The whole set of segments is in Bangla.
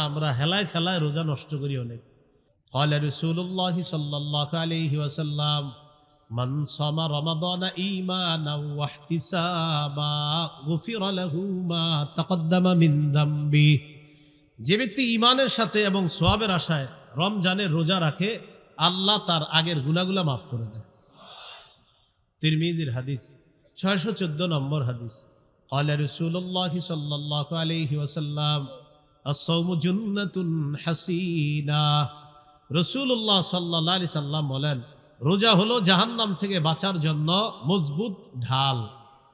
আমরা হেলায় খেলায় রোজা নষ্ট করি অনেক قال رسول الله صلى الله عليه وسلم من صام رمضان إيمانا واحتسابا غفر له ما تقدم من ذنبه যে ব্যক্তি ইমানের সাথে এবং সোয়াবের আশায় রমজানের রোজা রাখে আল্লাহ তার আগের গুনাগুলা মাফ করে দেয় তিরমিজির হাদিস ছয়শো চোদ্দ নম্বর হাদিস قال رسول الله صلى الله عليه وسلم الصوم جنة حسينة রসুল্লাহ সাল্লাহ আলি সাল্লাম বলেন, রোজা হলো জাহান্নাম থেকে বাঁচার জন্য মজবুত ঢাল।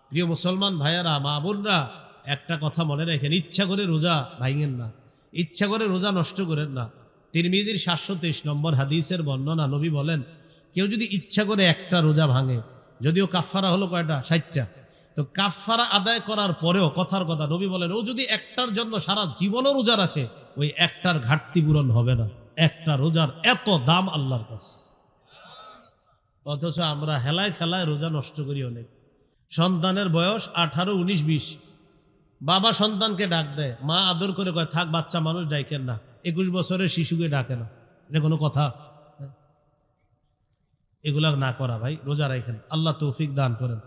প্রিয় মুসলমান ভাইয়ারা, মা বোনরা, একটা কথা মনে রাখেন, ইচ্ছা করে রোজা ভাঙেন না। ইচ্ছা করে রোজা নষ্ট করেন না। তিরমিজির সাতশো তেইশ নম্বর হাদিসের বর্ণনা নবী বলেন, কেউ যদি ইচ্ছা করে একটা রোজা ভাঙে, যদিও কাফারা হলো কয়টা? ষাটটা। তো কাফারা আদায় করার পরেও, কথার কথা, নবী বলেন, ও যদি একটার জন্য সারা জীবনও রোজা রাখে, ওই একটার ঘাটতি পূরণ হবে না। একটা রোজার এত দাম আল্লাহর কাছে। অথচ আমরা হেলায় খেলায় রোজা নষ্ট করি অনেক। সন্তানের বয়স আঠারো, উনিশ, বিশ। বাবা সন্তানকে ডাক দেয়, মা আদর করে কয়, থাক, বাচ্চা মানুষ ডাইকেন না। একুশ বছরের শিশুকে ডাকে না। এটা কোনো কথা? এগুলা না করা ভাই, রোজা রাখেন। আল্লাহ তৌফিক দান করেন।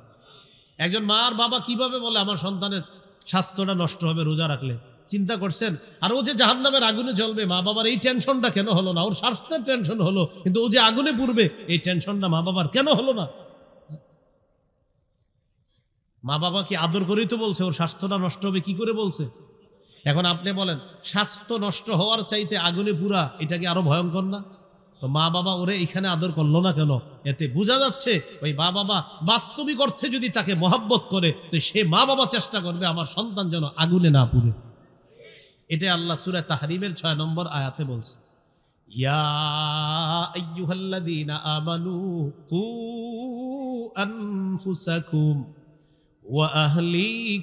একজন মা আর বাবা কীভাবে বলে, আমার সন্তানের স্বাস্থ্যটা নষ্ট হবে রোজা রাখলে চিন্তা করছেন? আর ও যে জাহান নামের আগুনে জ্বলবে, মা বাবার এই টেনশনটা কেন হলো না? ওর স্বাস্থ্যের টেনশন হলো, কিন্তু ও যে আগুনে পুড়বে, এই টেনশনটা মা বাবার কেন হলো না? মা বাবা কি আদর করেই তো বলছে, ওর স্বাস্থ্যটা নষ্ট হবে, কি করে বলছে? এখন আপনি বলেন, স্বাস্থ্য নষ্ট হওয়ার চাইতে আগুনে পুরা, এটা কি আরও ভয়ঙ্কর না? তো মা বাবা ওরে এখানে আদর করল না কেন? এতে বোঝা যাচ্ছে ওই মা বাবা বাস্তবিক অর্থে যদি তাকে মহাব্বত করে, তো সে মা বাবা চেষ্টা করবে আমার সন্তান যেন আগুনে না পুড়ে। এটা আল্লাহ সুরা তাহরিমের ছয় নম্বর আয়াতে বলছে। ইয়া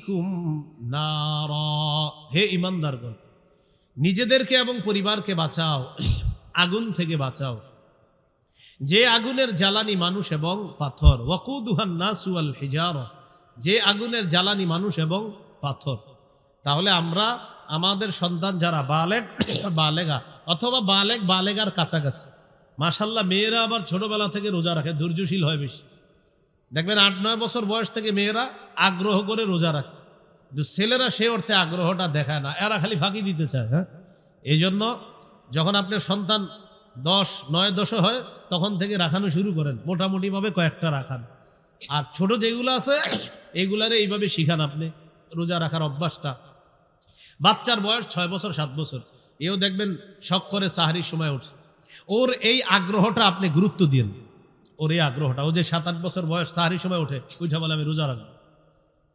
কু হে নিজেদেরকে এবং পরিবারকে বাঁচাও। আগুন থেকে বাঁচাও। যে আগুনের জ্বালানি মানুষ এবং পাথর। ওয়াকুদুহান নাসু আল হিজার। যে আগুনের জ্বালানি মানুষ এবং পাথর। তাহলে আমরা আমাদের সন্তান যারা বালেক বালেগা অথবা বালেক বালেগার কাছাকাছি। মাসাল্লাহ মেয়েরা আবার ছোটবেলা থেকে রোজা রাখে, ধৈর্যশীল হয় বেশি। দেখবেন আট, নয় বছর বয়স থেকে মেয়েরা আগ্রহ করে রোজা রাখে। ছেলেরা সে অর্থে আগ্রহটা দেখায় না। এরা খালি ফাঁকি দিতে চায় হ্যাঁ? এই জন্য যখন আপনার সন্তান দশ, নয় দশে হয়, তখন থেকে রাখানো শুরু করেন। মোটামুটিভাবে কয়েকটা রাখান। আর ছোট যেগুলো আছে এইগুলারে এইভাবে শিখান আপনি, রোজা রাখার অভ্যাসটা। বাচ্চার বয়স ছয় বছর, সাত বছর। এও দেখবেন শখ করে সাহারির সময় ওঠে। ওর এই আগ্রহটা আপনি গুরুত্ব দিন ওর এই আগ্রহটা, ও যে সাত, আট বছর বয়স সাহারির সময় ওঠে ওইটা বলে আমি রোজা রাখব।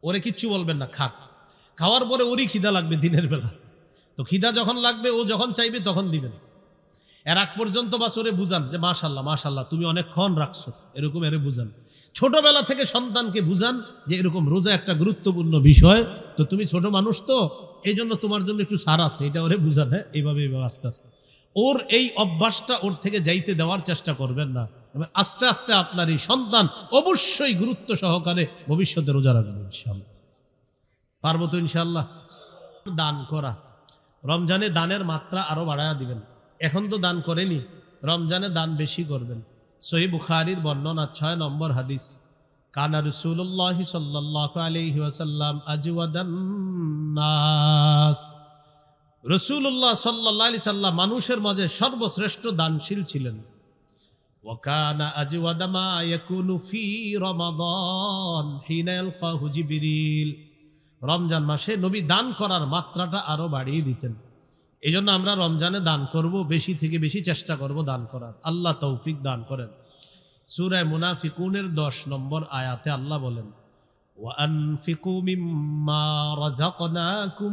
ওরে কিচ্ছু বলবেন না, খাক। খাওয়ার পরে ওরই খিদা লাগবে দিনের বেলা। তো খিদা যখন লাগবে, ও যখন চাইবে তখন দিবেন এর আগ পর্যন্ত বাস ওরে বুঝান যে মাশাল্লাহ মাশাল্লাহ তুমি অনেকক্ষণ রাখছো। এরকম এরে বুঝান। ছোটবেলা থেকে সন্তানকে বুঝান যে, এরকম রোজা একটা গুরুত্বপূর্ণ বিষয়। তো তুমি ছোট মানুষ তো এই জন্য তোমার জন্য একটু সার আছে, এটা ওরে বুঝান হ্যাঁ? এইভাবে এইভাবে, আস্তে আস্তে। ওর এই অভ্যাসটা ওর থেকে যাইতে দেওয়ার চেষ্টা করবেন না। এবং আস্তে আস্তে আপনার এই সন্তান অবশ্যই গুরুত্ব সহকারে ভবিষ্যতে রোজা রাখবে ইনশাল্লাহ পারব তো ইনশাল্লাহ দান করা। রমজানে দানের মাত্রা আরও বাড়ায়া দিবেন। এখন তো দান করেনি, রমজানে দান বেশি করবেন। সহি বুখারির বর্ণনা ছয় নম্বর হাদিস। কানা রসুল্লাহ সাল্লাহ আলহি রসুল্লাহ সাল্লাহ আলি সাল্লাম মানুষের মাঝে সর্বশ্রেষ্ঠ দানশীল ছিলেন। রমাদান হিনা ইয়ালকাহু জিবরিল। রমজান মাসে নবী দান করার মাত্রাটা আরো বাড়িয়ে দিতেন এই জন্য আমরা রমজানে দান করব বেশি থেকে বেশি চেষ্টা করব দান করার আল্লাহ তৌফিক দান করেন সুরায় মুনাফিকুনের দশ নম্বর আয়াতে আল্লাহ বলেন وأنفقوا مما رزقناكم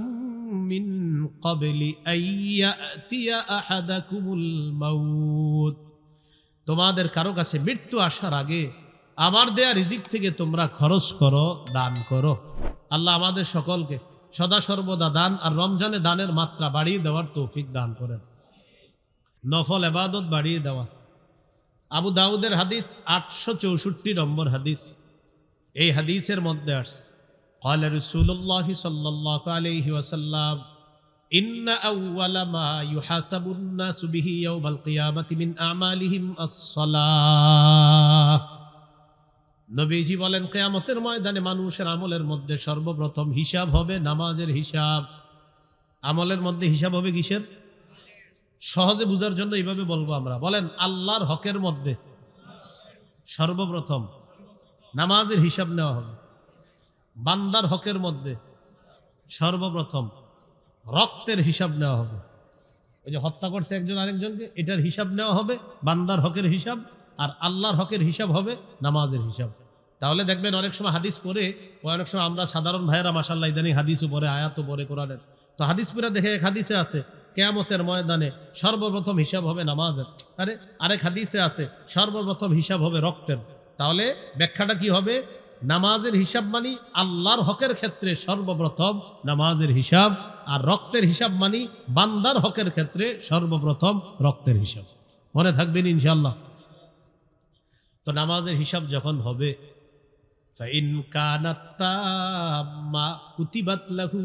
من قبل أن يأتي أحدكم الموت তোমাদের কারো কাছে মৃত্যু আসার আগে আমার দেয়া রিজিক থেকে তোমরা খরচ করো দান করো আল্লাহ আমাদের সকলকে সদা সর্বদা দান আর রমজানে দানের মাত্রা বাড়িয়ে দেওয়ার তৌফিক দান করেন নফল এবাদত বাড়িয়ে দেওয়া আবু দাউদের হাদিস আটশো চৌষট্টি নম্বর হাদিস এই হাদিসের মধ্যে আস قال رسول الله صلى الله عليه وسلم ইন্না আউওয়ালা মা ইউহাসাবুন নাসু বিহি ইয়াউমাল কিয়ামাতি মিন আমালিহিম আস-সালাহ নবীজি বলেন, কেয়ামতের ময়দানে মানুষের আমলের মধ্যে সর্বপ্রথম হিসাব হবে নামাজের হিসাব। আমলের মধ্যে হিসাব হবে কিসের? সহজে বুঝার জন্য এইভাবে বলব আমরা। বলেন, আল্লাহর হকের মধ্যে সর্বপ্রথম নামাজের হিসাব নেওয়া হবে। বান্দার হকের মধ্যে সর্বপ্রথম রক্তের হিসাব নেওয়া হবে। ওই যে হত্যা করছে একজন আরেকজনকে, এটার হিসাব নেওয়া হবে, বান্দার হকের হিসাব আর আল্লাহর হকের হিসাব হবে, নামাজের হিসাব। তাহলে দেখবেন অনেক সময় হাদিস ও অনেক সময় আমরা সাধারণ ভাইয়েরা মাসাল্লাহ ইদানি হাদিসও পড়ে, আয়াতও পড়ে, কোরআনের। তো হাদিস পুরা দেখে এক হাদিসে আছে, কেয়ামতের ময়দানে সর্বপ্রথম হিসাব হবে নামাজের। আরে, আরেক হাদিসে আছে, সর্বপ্রথম হিসাব হবে রক্তের। তাহলে ব্যাখ্যাটা কি হবে? নামাজের হিসাব মানি আল্লাহর হকের ক্ষেত্রে সর্বপ্রথম নামাজের হিসাব, আর রক্তের হিসাব মানি বান্দার হকের ক্ষেত্রে সর্বপ্রথম রক্তের হিসাব। মনে থাকবেন ইনশাল্লাহ তো নামাজের হিসাব যখন হবে লাহু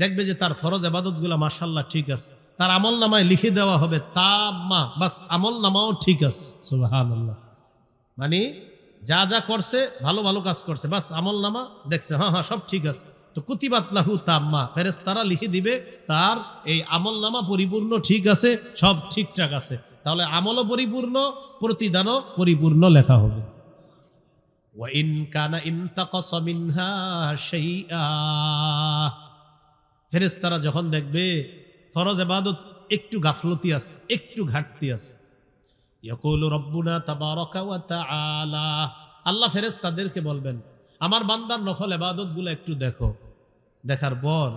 দেখবে যে তার ফরজ আবাদতগুলো মাশাল্লাহ ঠিক আছে। তার আমল নামায় লিখে দেওয়া হবে তাম্মা, বাস আমল নামাও ঠিক আছে। সুবহানাল্লাহ। মানে যা যা করছে, ভালো ভালো কাজ করছে, বাস আমল নামা দেখছে হ্যাঁ হ্যাঁ সব ঠিক আছে। তো কুতিবাত লাহু তাম্মা ফেরেস তারা লিখে দিবে, তার এই আমল নামা পরিপূর্ণ ঠিক আছে, সব ঠিকঠাক আছে। তাহলে আমলও পরিপূর্ণ, প্রতিদানও পরিপূর্ণ লেখা হবে। ওয়াইন কানা ইন্তাকস মিনহা শাইআ। ফেরেশতারা যখন দেখবে, ফরজ এবাদত একটু গাফলতি আস একটু ঘাটতি আছে। ইয়াকুলু রব্বুনা তাবারাকা ওয়া তাআলা। আল্লাহ ফেরেশতাদেরকে বলবেন, আমার বান্দার নফল ইবাদতগুলো একটু দেখো। দেখার পর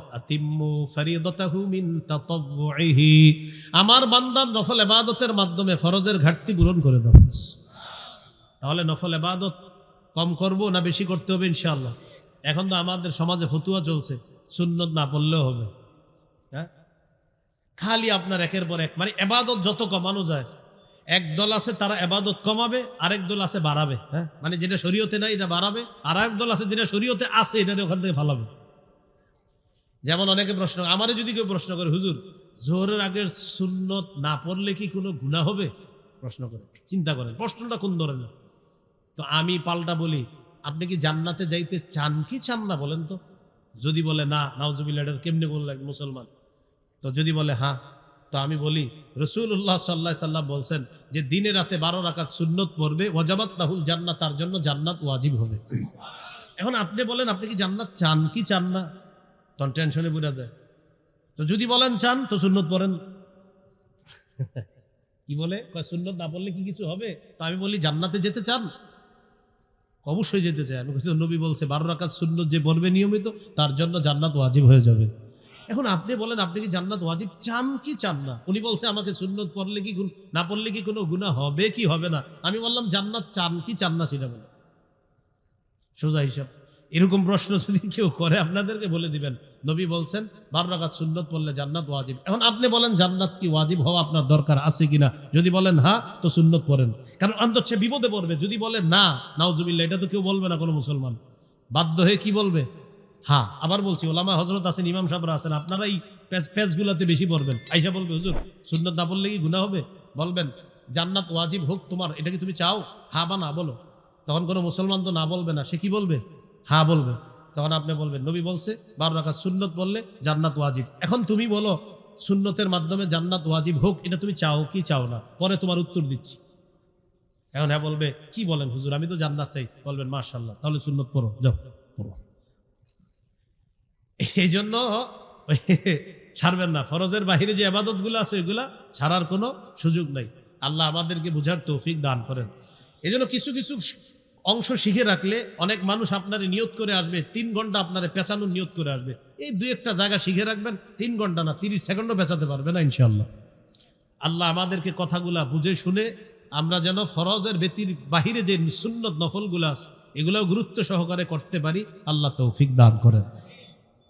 আমার বান্দার নফল ইবাদতের মাধ্যমে ফরজের ঘাটতি পূরণ করে দাও। তাহলে নফল ইবাদত কম করব না বেশি করতে হবে ইনশাআল্লাহ? এখন তো আমাদের সমাজে ফতুয়া চলছে, সুন্নত না পড়লেও হবে। হ্যাঁ? খালি আপনার একের পর এক মানে এবাদত যত কমানো যায়, এক দল আছে তারা এবাদত কমাবে, আরেক দল আছে বাড়াবে। হ্যাঁ? মানে যেটা শরীয়তে নাই, এটা বাড়াবে, আর এক দল আছে যেটা শরীয়তে আছে এটা ওখান থেকে ফালাবে। যেমন অনেকে প্রশ্ন, আমারে যদি কেউ প্রশ্ন করে, হুজুর, জোহরের আগের সুন্নত না পড়লে কি কোনো গুণা হবে? প্রশ্ন করে, চিন্তা করেন, প্রশ্নটা কোন ধরনের? তো আমি পাল্টা বলি, আপনি কি জান্নাতে যাইতে চান কি চান না বলেন তো? যদি বলে, না, নাউজুবিল্লাহ, এটা কেমনি বললেন মুসলমান? তো যদি বলে হ্যাঁ তো আমি বলি রসুল্লাহ সাল্লাহ সাল্লাম বলছেন যে দিনে রাতে বারো রাকাত সুন্নত পড়বে, ওয়াজাবাত তাহুল জান্নাত তার জন্য জান্নাত ওয়াজিব হবে। এখন আপনি বলেন, আপনি কি জান্নাত চান কি চান না? তখন টেনশনে বোঝা যায়। তো যদি বলেন চান, তো সুন্নত পড়েন। কি বলে? সুন্নত না পড়লে কি কিছু হবে? তো আমি বলি, জান্নাতে যেতে চান? অবশ্যই যেতে চাই। আমি নবী বলছে, বারো রাকাত সুন্নত যে পড়বে নিয়মিত, তার জন্য জান্নাত ওয়াজিব হয়ে যাবে। এখন আপনি বলেন, আপনি কি জান্নাত ওয়াজিব চান কি চান না? উনি বলছে, আমাকে সুন্নত পড়লে কি না পড়লে কি কোনো গুণা হবে, কি হবে না? আমি বললাম, জান্নাত চান কি চান না সেটা বলে সোজা হিসাব। এরকম প্রশ্ন যদি কেউ করে, আপনাদেরকে বলে দিবেন। নবী বলছেন বারো রাকাত সুন্নত পড়লে জান্নাত ওয়াজিব। এখন আপনি বলেন, জান্নাত কি ওয়াজিব? হওয়া আপনার দরকার আছে কিনা? যদি বলেন হ্যাঁ তো সুন্নত পড়েন। কারণ অন্তত সে বিপদে পড়বে। যদি বলে না, নাউজুবিল্লাহ, এটা তো কেউ বলবে না কোনো মুসলমান। বাধ্য হয়ে কি বলবে? হ্যাঁ আবার বলছি, ওলামা হজরত আছেন, ইমাম সাহেবরা আছেন আপনারা এই পেজগুলোতে বেশি পড়বেন। আইসা বলবে, হুজুর, সুন্নত না বললে কি গুণা হবে? বলবেন, জান্নাত ওয়াজিব হোক তোমার, এটা কি তুমি চাও? হা বা না, বলো। তখন কোনো মুসলমান তো না বলবে না, সে কি বলবে? হ্যাঁ বলবে। তখন আপনি বলবেন, নবী বলছে, বারো রাখা সুন্নত বললে জান্নাত ওয়াজিব। এখন তুমি বলো, সুন্নতের মাধ্যমে জান্নাত ওয়াজিব হোক, এটা তুমি চাও কি চাও না? পরে তোমার উত্তর দিচ্ছি। এখন হ্যাঁ বলবে, কি বলেন হুজুর? আমি তো জান্নাত চাই। বলবেন মার্শাল্লাহ তাহলে সুন্নত পড়ো, যাও এই জন্য ছাড়বেন না। ফরজের বাহিরে যে আবাদতগুলো আছে, ওইগুলা ছাড়ার কোনো সুযোগ নাই। আল্লাহ আমাদেরকে বুঝার তৌফিক দান করেন। এই কিছু কিছু অংশ শিখে রাখলে অনেক মানুষ আপনারে নিয়োগ করে আসবে, তিন ঘণ্টা আপনারে পেঁচানোর নিয়োগ করে আসবে। এই দু একটা জায়গা শিখে রাখবেন, তিন ঘণ্টা না, তিরিশ সেকেন্ডও পেঁচাতে পারবে না ইনশাল্লাহ আল্লাহ আমাদেরকে কথাগুলা বুঝে শুনে আমরা যেন ফরজের ব্যতির বাহিরে যে সুন্নত নফলগুলো আছে, এগুলোও গুরুত্ব সহকারে করতে পারি, আল্লাহ তৌফিক দান করেন।